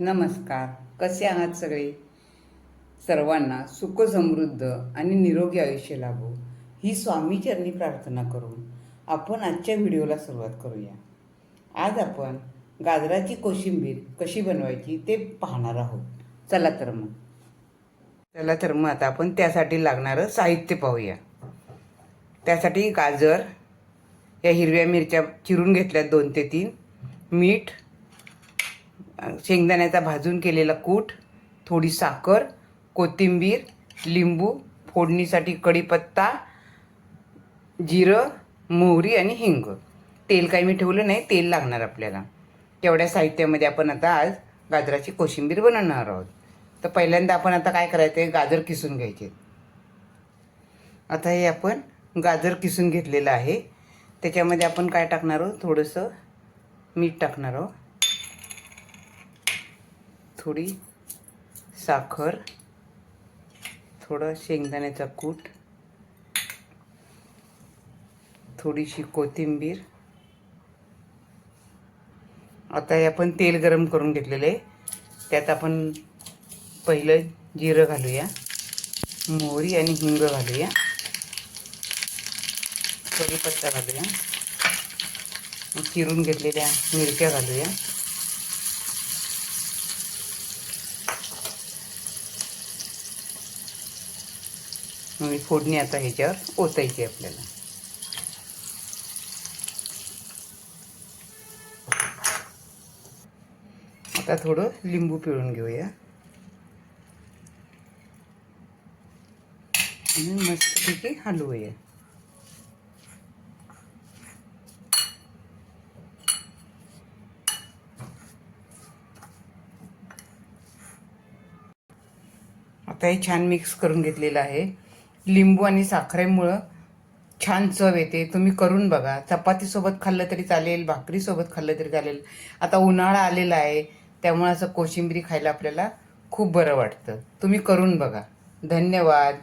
नमस्कार. कसे आहात सगळे? सर्वांना सुख समृद्ध आणि निरोगी आयुष्य लाभो. ही स्वामीचरणी प्रार्थना करून आपण आजच्या व्हिडिओला सुरुवात करूया. आज आपण गाजराची कोशिंबीर कशी बनवायची ते पाहणार आहोत. चला तर मग. चला तर मग आता आपण त्यासाठी लागणारं साहित्य पाहूया. त्यासाठी गाजर या हिरव्या मिरच्या चिरून घेतल्या दोन ते तीन. मीठ शेंगदाण्याचा भाजून केलेला कूट थोडी साखर कोथिंबीर लिंबू फोडणीसाठी कढीपत्ता जिरं मोहरी आणि हिंग. तेल काही मी ठेवलं नाही तेल लागणार आपल्याला. तेवढ्या साहित्यामध्ये आपण आता आज गाजराची कोशिंबीर बनवणार आहोत. तर पहिल्यांदा आपण आता काय करायचं आहे गाजर किसून घ्यायचे. आता हे आपण गाजर किसून घेतलेलं आहे. त्याच्यामध्ये आपण काय टाकणार आहोत? थोडंसं मीठ टाकणार आहोत. थोडी साखर थोडं शेंगदाण्याचा कूट थोडीशी कोथिंबीर. आता हे आपण तेल गरम करून घेतलेलं. आहे त्यात आपण पहिलं जिरं घालूया मोहरी आणि हिंग घालूया कढीपत्ता घालूया चिरून घेतलेल्या मिरच्या घालूया. मग फोडणी आता ह्याच्यावर ओतायची आपल्याला. आता थोडं लिंबू पिळून घेऊया. आणि मस्तपैकी हलवूया. आता हे छान मिक्स करून घेतलेलं आहे. लिंबू आणि साखरेमुळं छान चव येते. तुम्ही करून बघा. चपातीसोबत खाल्लं तरी चालेल भाकरीसोबत खाल्लं तरी चालेल. आता उन्हाळा आलेला आहे त्यामुळे असं कोशिंबीरी खायला आपल्याला खूप बरं वाटतं. तुम्ही करून बघा. धन्यवाद.